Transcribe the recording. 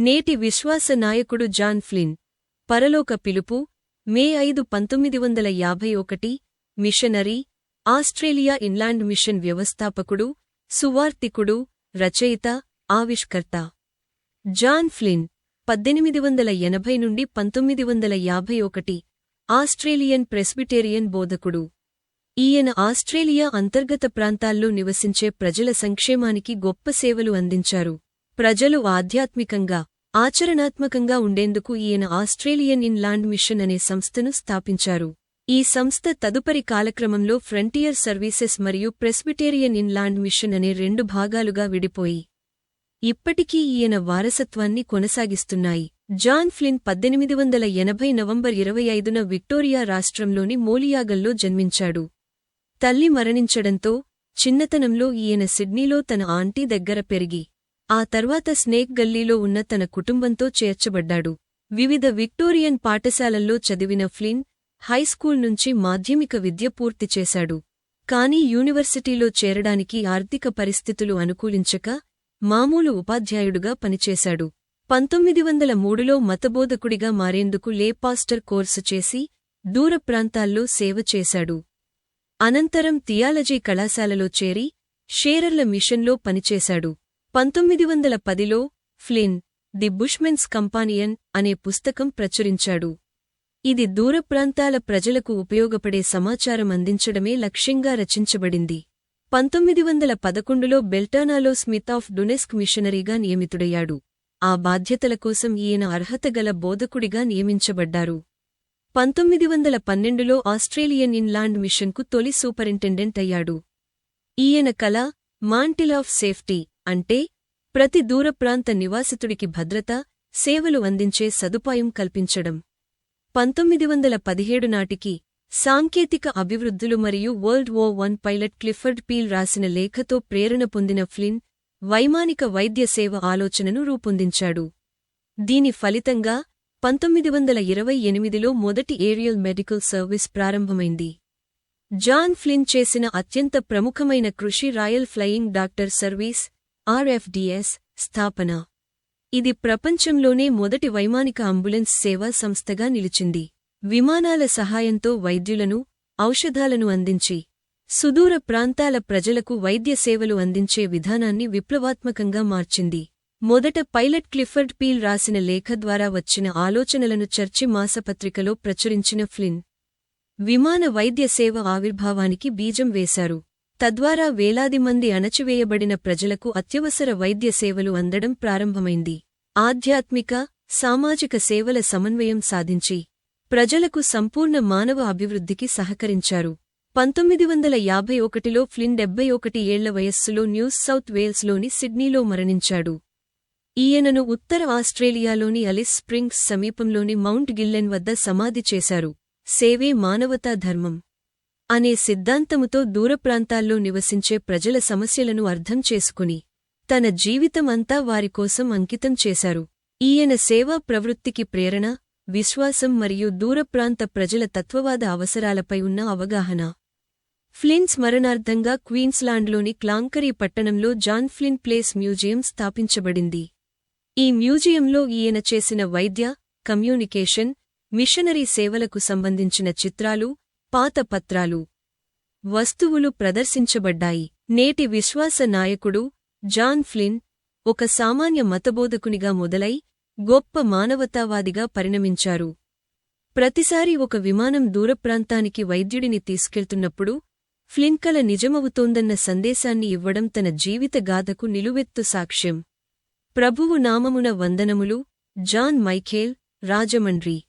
నేటి విశ్వాస నాయకుడు జాన్ ఫ్లిన్. పరలోక పిలుపు మే ఐదు పంతొమ్మిది వందల యాభై ఒకటి మిషనరీ ఆస్ట్రేలియా ఇన్లాండ్ మిషన్ వ్యవస్థాపకుడు సువార్తికుడు రచయిత ఆవిష్కర్త. జాన్ ఫ్లిన్ పద్దెనిమిది వందల ఎనభై నుండి పంతొమ్మిది వందల యాభై ఒకటి ఆస్ట్రేలియన్ ప్రెస్బిటేరియన్ బోధకుడు. ఈయన ఆస్ట్రేలియా అంతర్గత ప్రాంతాల్లో నివసించే ప్రజల సంక్షేమానికి గొప్ప సేవలు అందించారు. ప్రజలు ఆధ్యాత్మికంగా ఆచరణాత్మకంగా ఉండేందుకు ఈయన ఆస్ట్రేలియన్ ఇన్ లాండ్ మిషన్ అనే సంస్థను స్థాపించారు. ఈ సంస్థ తదుపరి కాలక్రమంలో ఫ్రంటియర్ సర్వీసెస్ మరియు ప్రెస్బిటేరియన్ ఇన్ లాండ్ మిషన్ అనే రెండు భాగాలుగా విడిపోయి ఇప్పటికీ ఈయన వారసత్వాన్ని కొనసాగిస్తున్నాయి. జాన్ ఫ్లిన్ పద్దెనిమిది వందల ఎనభై నవంబర్ ఇరవై ఐదున విక్టోరియా రాష్ట్రంలోని మోలియాగల్లో జన్మించాడు. తల్లి మరణించడంతో చిన్నతనంలో ఈయన సిడ్నీలో తన ఆంటీ దగ్గర పెరిగి ఆ తర్వాత స్నేక్ గల్లీలో ఉన్న తన కుటుంబంతో చేర్చబడ్డాడు. వివిధ విక్టోరియన్ పాఠశాలల్లో చదివిన ఫ్లిన్ హైస్కూల్ నుంచి మాధ్యమిక విద్య పూర్తి చేశాడు. కానీ యూనివర్సిటీలో చేరడానికి ఆర్థిక పరిస్థితులు అనుకూలించక మామూలు ఉపాధ్యాయుడుగా పనిచేశాడు. పంతొమ్మిది వందల మూడులో మతబోధకుడిగా మారేందుకు లేపాస్టర్ కోర్సు చేసి దూర ప్రాంతాల్లో సేవ చేశాడు. అనంతరం థియాలజీ కళాశాలలో చేరి షేరర్ల మిషన్లో పనిచేశాడు. పంతొమ్మిది వందల పదిలో ఫ్లిన్ ది బుష్మెన్స్ కంపానియన్ అనే పుస్తకం ప్రచురించాడు. ఇది దూర ప్రాంతాల ప్రజలకు ఉపయోగపడే సమాచారం అందించడమే లక్ష్యంగా రచించబడింది. పంతొమ్మిది వందల పదకొండులో బెల్టానాలో స్మిత్ ఆఫ్ డొనెస్క్ మిషనరీగా నియమితుడయ్యాడు. ఆ బాధ్యతల కోసం ఈయన అర్హతగల బోధకుడిగా నియమించబడ్డారు. పంతొమ్మిది వందల పన్నెండులో ఆస్ట్రేలియన్ ఇన్లాండ్ మిషన్కు తొలి సూపరింటెండెంట్ అయ్యాడు. ఈయన కళ మాంటిల్ ఆఫ్ సేఫ్టీ అంటే ప్రతి దూర ప్రాంత నివాసితుడికి భద్రత సేవలు అందించే సదుపాయం కల్పించడం. పంతొమ్మిది వందల పదిహేడు నాటికి సాంకేతిక అభివృద్ధులు మరియు వరల్డ్ వో వన్ పైలట్ క్లిఫర్డ్ పీల్ రాసిన లేఖతో ప్రేరణ పొందిన ఫ్లిన్ వైమానిక వైద్య సేవ ఆలోచనను రూపొందించాడు. దీని ఫలితంగా పంతొమ్మిది వందల ఇరవై ఎనిమిదిలో మొదటి ఏరియల్ మెడికల్ సర్వీస్ ప్రారంభమైంది. జాన్ ఫ్లిన్ చేసిన అత్యంత ప్రముఖమైన కృషి Royal Flying Doctor Service RFDS స్థాపన. ఇది ప్రపంచంలోనే మొదటి వైమానిక అంబులెన్స్ సేవా సంస్థగా నిలిచింది. విమానాల సహాయంతో వైద్యులను ఔషధాలను అందించి సుదూర ప్రాంతాల ప్రజలకు వైద్య సేవలు అందించే విధానాన్ని విప్లవాత్మకంగా మార్చింది. మొదట పైలట్ క్లిఫర్డ్ పీల్ రాసిన లేఖ ద్వారా వచ్చిన ఆలోచనలను చర్చి మాసపత్రికలో ప్రచురించిన ఫ్లిన్. విమాన వైద్య సేవ ఆవిర్భావానికి బీజం వేశారు. తద్వారా వేలాది మంది అణచివేయబడిన ప్రజలకు అత్యవసర వైద్య సేవలు అందడం ప్రారంభమైంది. ఆధ్యాత్మిక సామాజిక సేవల సమన్వయం సాధించి ప్రజలకు సంపూర్ణ మానవ అభివృద్ధికి సహకరించారు. పంతొమ్మిది వందల యాభై ఒకటిలో ఫ్లిన్ డెబ్బై ఒకటి ఏళ్ళ వయస్సులో న్యూస్ సౌత్ వేల్స్లోని సిడ్నీలో మరణించాడు. ఈయనను ఉత్తర ఆస్ట్రేలియాలోని అలిస్ స్ప్రింగ్స్ సమీపంలోని మౌంట్ గిల్లెన్ వద్ద సమాధి చేశారు. సేవే మానవతా ధర్మం. అనే సిద్ధాంతముతో దూరప్రాంతాల్లో నివసించే ప్రజల సమస్యలను అర్థం చేసుకుని తన జీవితం అంతా వారికోసం అంకితం చేశారు. ఈయన సేవా ప్రవృత్తికి ప్రేరణ విశ్వాసం మరియు దూరప్రాంత ప్రజల తత్వవాద అవసరాలపై ఉన్న అవగాహన. ఫ్లిన్ స్మరణార్థంగా క్వీన్స్లాండ్లోని క్లాంకరీ పట్టణంలో జాన్ ఫ్లిన్ ప్లేస్ మ్యూజియం స్థాపించబడింది. ఈ మ్యూజియంలో ఈయన చేసిన వైద్య కమ్యూనికేషన్ మిషనరీ సేవలకు సంబంధించిన చిత్రాలు పాత పత్రాలు వస్తువులు ప్రదర్శించబడ్డాయి. నేటి విశ్వాస నాయకుడు జాన్ ఫ్లిన్ ఒక సామాన్య మతబోధకునిగా మొదలై గొప్ప మానవతావాదిగా పరిణమించారు. ప్రతిసారి ఒక విమానం దూరప్రాంతానికి వైద్యుడిని తీసుకెళ్తున్నప్పుడు ఫ్లిన్కల నిజమవుతోందన్న సందేశాన్ని ఇవ్వడం తన జీవిత గాథకు నిలువెత్తు సాక్ష్యం. ప్రభువు నామమున వందనములు జాన్ మైఖేల్ రాజమండ్రి.